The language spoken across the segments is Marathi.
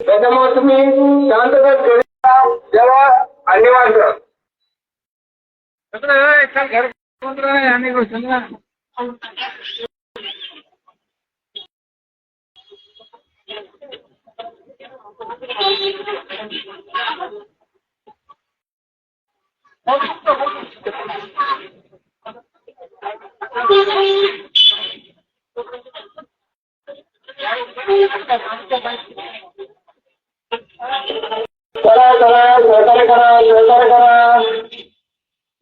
त्याच्यामुळे तुम्ही शांततेत घरी जेव्हा आणि वाजवा घर आणि घोषणा करा करा सहकार्य करा सहकार्य करा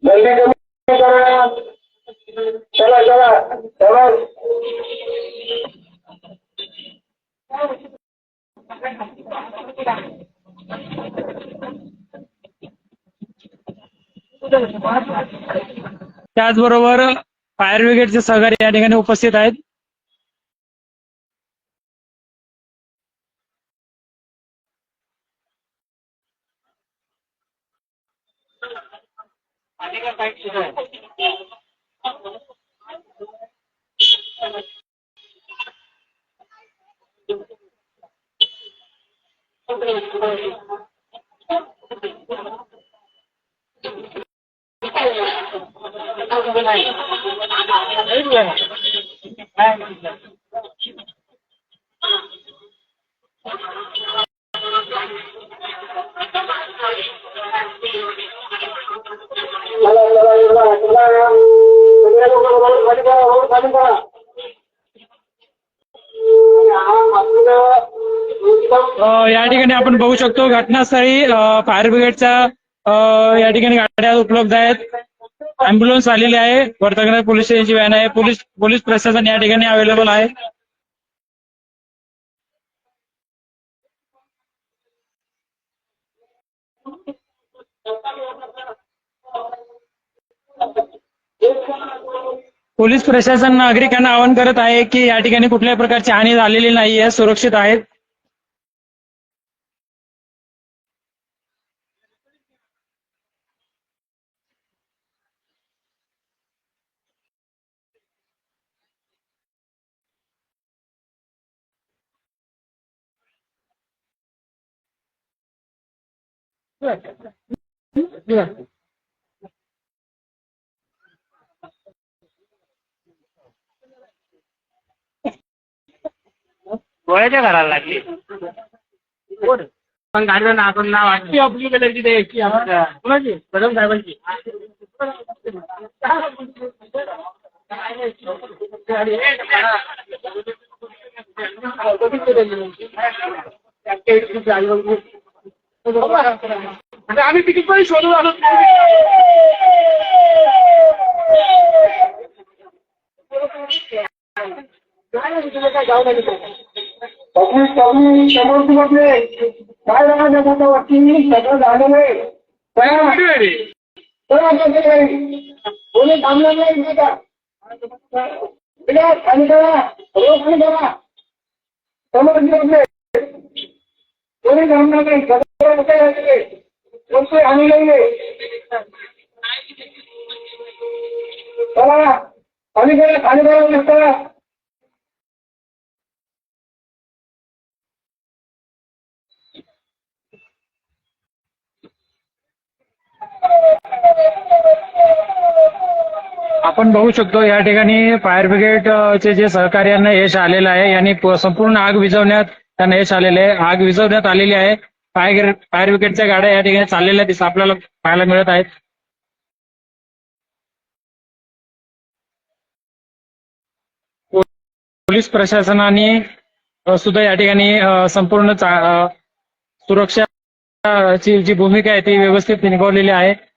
गर्दी कमी करा चला चला चला त्याचबरोबर फायर ब्रिगेडचे सहकारी या ठिकाणी उपस्थित आहेत. các bạn sử dụng Thank you. या ठिकाणी आपण बघू शकतो घटनास्थळी फायर ब्रिगेडच्या या ठिकाणी गाड्या उपलब्ध आहेत. अँब्युलन्स आलेली आहे. वर्तगणा पोलीस स्टेशनची व्हॅन आहे. पोलीस पोलीस प्रशासन या ठिकाणी अवेलेबल आहे. पोलीस प्रशासन नागरिकांना आवाहन करत आहे की या ठिकाणी कुठल्याही प्रकारची हानी झालेली नाही आहे सुरक्षित आहेत. गोळ्याच्या घराला लागली पण गाडीला ना आपण नाव वाटली आपली कलरची ते याची आमच्या कुणाची कदम साहेबांची म्हणजे आम्ही तिकीट पण शोधून आलो पब्लिक पब्लिक समोर तुमचे काय राहणार मोठा वाटती सगळं झालेलं आहे. कोणी थांबलं नाही इथे का? खाली करा. रोड खाली करा. समोर आपले कोणी थांबणार नाही. सगळं मोठे कोणते हानी नाही चला. खाली करा खाली करा. आपण बघू शकतो या ठिकाणी फायर ब्रिगेड चे जे सहकार्यांना यश आलेलं आहे यांनी संपूर्ण आग विझवण्यात त्यांना यश आलेले आहे. आग विझवण्यात आलेली आहे. फायर फायर ब्रिगेडच्या गाड्या या ठिकाणी चाललेल्या दिस आपल्याला पाहायला मिळत आहेत. पोलीस प्रशासनाने सुद्धा या ठिकाणी संपूर्ण सुरक्षा ची जी भूमिका आहे ती व्यवस्थित निभावलेली आहे.